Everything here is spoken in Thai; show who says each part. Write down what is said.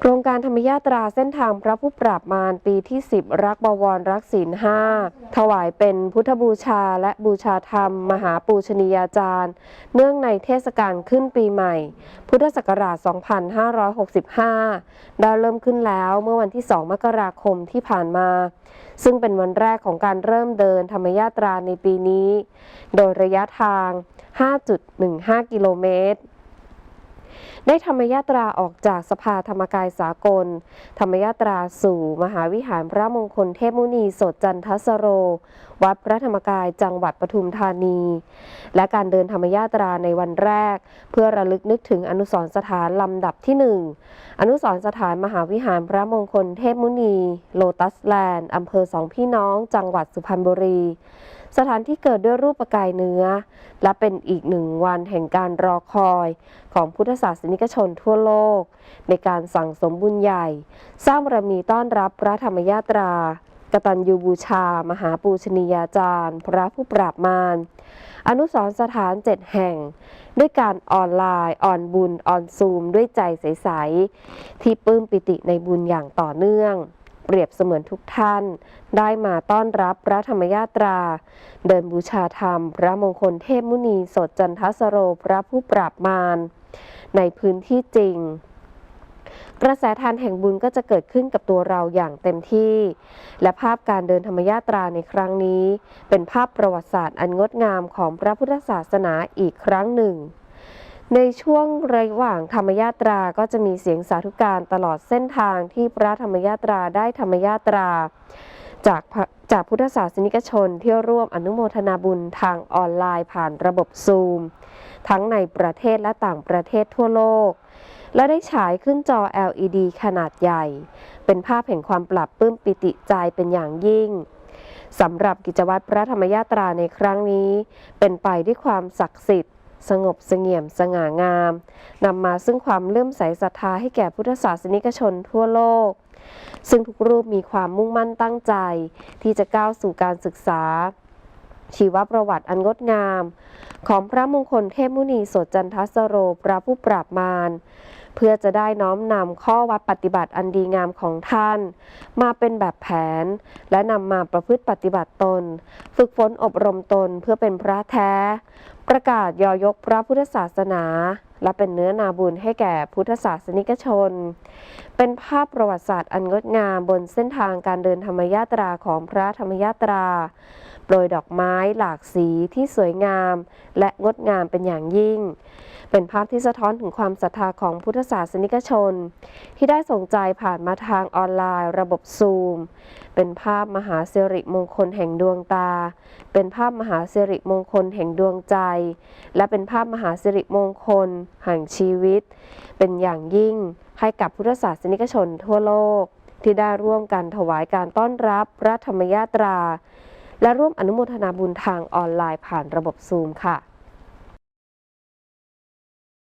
Speaker 1: โครงการธรรมยาตราเส้นทางพระผู้ปราบมารปีที่ 10 รักบวรรักศีลห้าถวายเป็นพุทธบูชาและบูชาธรรม มหาปูชนียาจารย์ เนื่องในเทศกาลขึ้นปีใหม่ พุทธศักราช 2565 ได้เริ่มขึ้นแล้วเมื่อวันที่ 2 มกราคมที่ผ่านมา ซึ่งเป็นวันแรกของการเริ่มเดินธรรมยาตราในปีนี้ โดยระยะทาง 5.15 กิโลเมตร ได้ธรรมยาตราออกจากสภาธรรมกายสากล ธรรมยาตราสู่มหาวิหารพระมงคลเทพมุนีสดจันทสโร วัดพระธรรมกายจังหวัดปทุมธานี และการเดินธรรมยาตราในวันแรก เพื่อระลึกนึกถึงอนุสรสถานลำดับที่หนึ่งอนุสรสถานมหาวิหารพระมงคลเทพมุนี โลตัสแลนด์อำเภอสองพี่น้อง จังหวัดสุพรรณบุรี สถานที่เกิดด้วยรูปกายเนื้อ และเป็นอีกหนึ่งวันแห่งการรอคอยของพุทธศาสนิกชนทั่วโลก ในการสั่งสมบุญใหญ่ สร้างบารมีต้อนรับพระธรรมยาตรากตัญญูบูชา มหาปูชนียาจารย์ พระผู้ปราบมารอนุสรณ์สถานเจ็ดแห่ง ด้วยการออนไลน์ออนบุญออนซูม ด้วยใจใส ๆ ที่ปลื้มปิติในบุญอย่างต่อเนื่อง เปรียบเสมือนทุกท่าน ได้มาต้อนรับพระธรรมยาตรา เดินบูชาธรรม พระมงคลเทพมุนีสดจันทสโรพระผู้ปราบมารในพื้นที่จริง กระแสทานแห่งบุญก็จะเกิดขึ้นกับตัวเราอย่างเต็มที่ และภาพการเดินธรรมยาตราในครั้งนี้ เป็นภาพประวัติศาสตร์อันงดงามของพระพุทธศาสนาอีกครั้งหนึ่ง ในช่วงระหว่างธรรมยาตราก็จะมีเสียงสาธุการตลอดเส้นทางที่พระธรรมยาตราได้ธรรมยาตรา จากจากพุทธศาสนิกชนที่ร่วมอนุโมทนาบุญทางออนไลน์ผ่านระบบซูม ทั้งในประเทศและต่างประเทศทั่วโลก และได้ฉายขึ้นจอ LED ขนาดใหญ่ เป็นภาพแห่งความปรับปื้มปิติใจเป็นอย่างยิ่งสำหรับกิจวัตรพระธรรมยาตราในครั้งนี้ เป็นไปด้วยความศักดิ์สิทธิ์ สงบเสงี่ยมสง่างาม นำมาซึ่งความเลื่อมใสศรัทธาให้แก่พุทธศาสนิกชนทั่วโลก ซึ่งทุกรูปมีความมุ่งมั่นตั้งใจ ที่จะก้าวสู่การศึกษา ชีวประวัติอันงดงาม ของพระมงคลเทพมุนีโสดจันทสโรพระผู้ปราบมารเพื่อจะได้น้อมนำข้อวัดปฏิบัติอันดีงามของท่าน มาเป็นแบบแผน และนำมาประพฤติปฏิบัติตน ฝึกฝนอบรมตนเพื่อเป็นพระแท้ ประกาศยอยกพระพุทธศาสนา และเป็นเนื้อนาบุญให้แก่พุทธศาสนิกชน เป็นภาพประวัติศาสตร์อันงดงามบนเส้นทางการเดินธรรมยาตราของพระธรรมยาตรา โปรยดอกไม้หลากสีที่สวยงาม และงดงามเป็นอย่างยิ่งเป็นภาพที่สะท้อนถึงความศรัทธาของพุทธศาสนิกชน ที่ได้ส่งใจผ่านมาทางออนไลน์ ระบบซูม เป็นภาพมหาสิริมงคลแห่งดวงตา เป็นภาพมหาสิริมงคลแห่งดวงใจ และเป็นภาพมหาสิริมงคลแห่งชีวิต เป็นอย่างยิ่งให้กับพุทธศาสนิกชนทั่วโลก ที่ได้ร่วมกันถวายการต้อนรับพระธรรมยาตรา และร่วมอนุโมทนาบุญทางออนไลน์ผ่านระบบซูมค่ะ